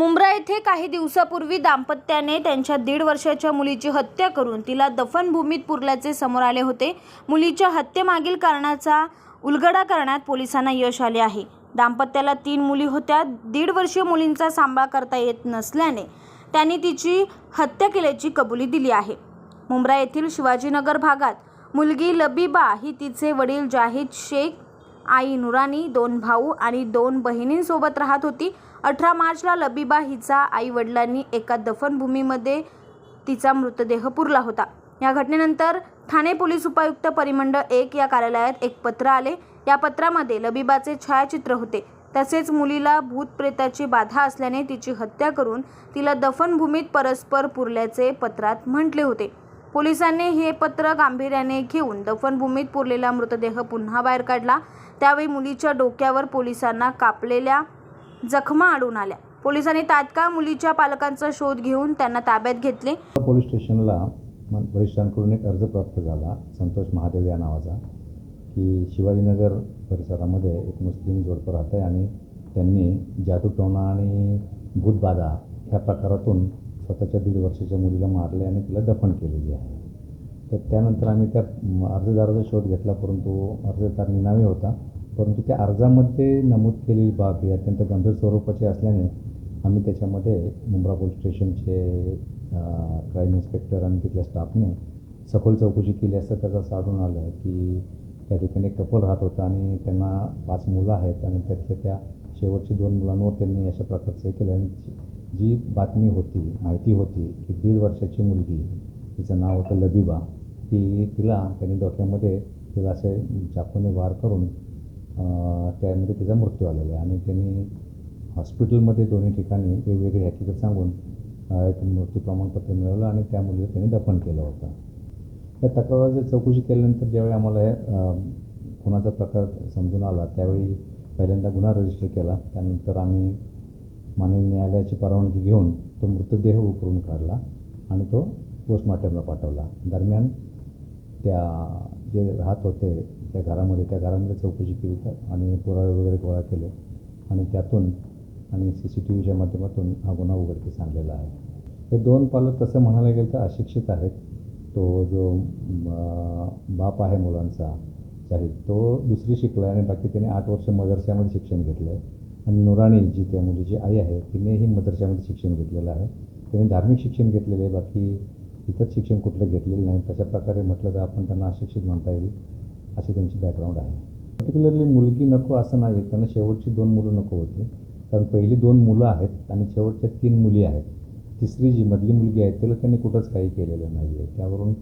मुंब्रा येथे काही दिवसापूर्वी दाम्पत्याने त्यांच्या दीड वर्षाच्या मुलीची हत्या करून तिला दफनभूमीत पुरल्याचे समोर आले होते. मुलीच्या हत्येमागील कारणाचा उलगडा करण्यात पोलिसांना यश आले आहे. दाम्पत्याला तीन मुली होत्या. दीड वर्षीय मुलींचा सांभाळ करता येत नसल्याने त्यांनी तिची हत्या केल्याची कबुली दिली आहे. मुंब्रा येथील शिवाजीनगर भागात मुलगी लबीबा ही तिचे वडील जाहीद शेख आई नुरानी दोन भाऊ आणि दोन बहिणींसोबत राहत होती. अठरा मार्चला लबीबा हिचा आई वडिलांनी एका दफनभूमीमध्ये तिचा मृतदेह पुरला होता. या घटनेनंतर ठाणे पोलीस उपायुक्त परिमंडळ एक या कार्यालयात एक पत्र आले. या पत्रामध्ये लबीबाचे छायाचित्र होते. तसेच मुलीला भूतप्रेताची बाधा असल्याने तिची हत्या करून तिला दफनभूमीत परस्पर पुरल्याचे पत्रात म्हटले होते. पोलिसांनी हे पत्र गांभीर्याने घेऊन दफनभूमीत पुरलेला मृतदेह पुन्हा बाहेर काढला. त्यावेळी मुलीच्या डोक्यावर पोलिसांना कापलेल्या जखमा आढळून आल्या. पोलिसांनी तात्काळ मुलीच्या पालकांचा शोध घेऊन त्यांना ताब्यात घेतले. पोलीस स्टेशनला मन- वरिष्ठांकडून एक अर्ज प्राप्त झाला संतोष महादेव या नावाचा की शिवाजीनगर परिसरामध्ये एक मुस्लिम जोडपं राहत आहे आणि त्यांनी जादूटोणा आणि भूतबाधा ह्या प्रकारातून स्वतःच्या दीड वर्षाच्या मुलीला मारले आणि तिला दफन केलेली आहे. तर त्यानंतर आम्ही त्या अर्जदाराचा शोध घेतला परंतु अर्जदार निनावी होता. परंतु त्या अर्जामध्ये नमूद केलेली बाब ही अत्यंत गंभीर स्वरूपाची असल्याने आम्ही त्याच्यामध्ये मुंब्रा पोलीस स्टेशनचे क्राईम इन्स्पेक्टर आणि तिथल्या स्टाफने सखोल चौकशी केली असता त्याचं असं आलं की त्या ठिकाणी कपल राहत होतं आणि त्यांना पाच मुलं आहेत आणि त्यातल्या त्या शेवटच्या दोन मुलांवर त्यांनी अशा प्रकारचं हे केलं. आणि जी- बातमी होती माहिती होती की दीड वर्षाची मुलगी तिचं नाव होतं लबिबा ती तिला त्यांनी डोक्यामध्ये तिला असे चाकूने वार करून त्यामध्ये तिचा मृत्यू आलेला आहे. आणि त्यांनी हॉस्पिटलमध्ये दोन्ही ठिकाणी वेगवेगळी हकीकत सांगून एक मृत्यू प्रमाणपत्र मिळवलं आणि त्या मुलीला त्यांनी दफन केलं होतं. या तक्राराची चौकशी केल्यानंतर ज्यावेळी आम्हाला हे खुनाचा प्रकार समजून आला त्यावेळी पहिल्यांदा गुन्हा रजिस्टर केला त्यानंतर आम्ही माननीय न्यायालयाची परवानगी घेऊन तो मृतदेह उकरून काढला आणि तो पोस्टमॉर्टमला पाठवला. दरम्यान त्या जे राहत होते त्या घरामध्ये त्या घरामध्ये चौकशी केली तर आणि पुरावे वगैरे गोळा केले. आणि त्यातून आणि सी सी टी व्हीच्या माध्यमातून हा गुन्हा उघडकीस आणलेला आहे. हे दोन पालक तसं म्हणायला गेलं तर अशिक्षित आहेत. तो जो बाप आहे मुलांचा शाहीद तो दुसरी शिकला आहे आणि बाकी त्याने आठ वर्ष मदरशामध्ये शिक्षण घेतलं आहे आणि नुराणी जी त्या मुलीची आई आहे तिनेही मदरशामध्ये शिक्षण घेतलेलं आहे. त्याने धार्मिक शिक्षण घेतलेलं आहे बाकी इतर शिक्षण कुठलं घेतलेलं नाही. तशा प्रकारे म्हटलं तर आपण त्यांना अशिक्षित म्हणता येईल अशी त्यांची बॅकग्राऊंड आहे. पर्टिक्युलरली मुलगी नको असं नाही त्यांना शेवटची दोन मुलं नको होती. कारण पहिली दोन मुलं आहेत आणि शेवटच्या तीन मुली आहेत. तिसरी जी मधली मुलगी आहे तिला त्यांनी कुठंच काही केलेलं नाही आहे त्यावरून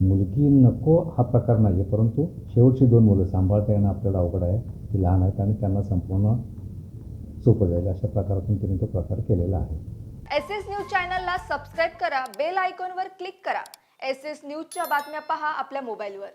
मुलगी नको हा प्रकार नाही आहे परंतु शेवटची दोन मुलं सांभाळता येणं आपल्याला अवघड आहे. ती लहान आहेत आणि त्यांना संपूर्ण सोपं जाईल अशा प्रकारातून त्यांनी तो प्रकार केलेला आहे. एस एस न्यूज चॅनलला सबस्क्राईब करा बेल आयकॉनवर क्लिक करा. एस एस न्यूजच्या बातम्या पहा आपल्या मोबाईलवर.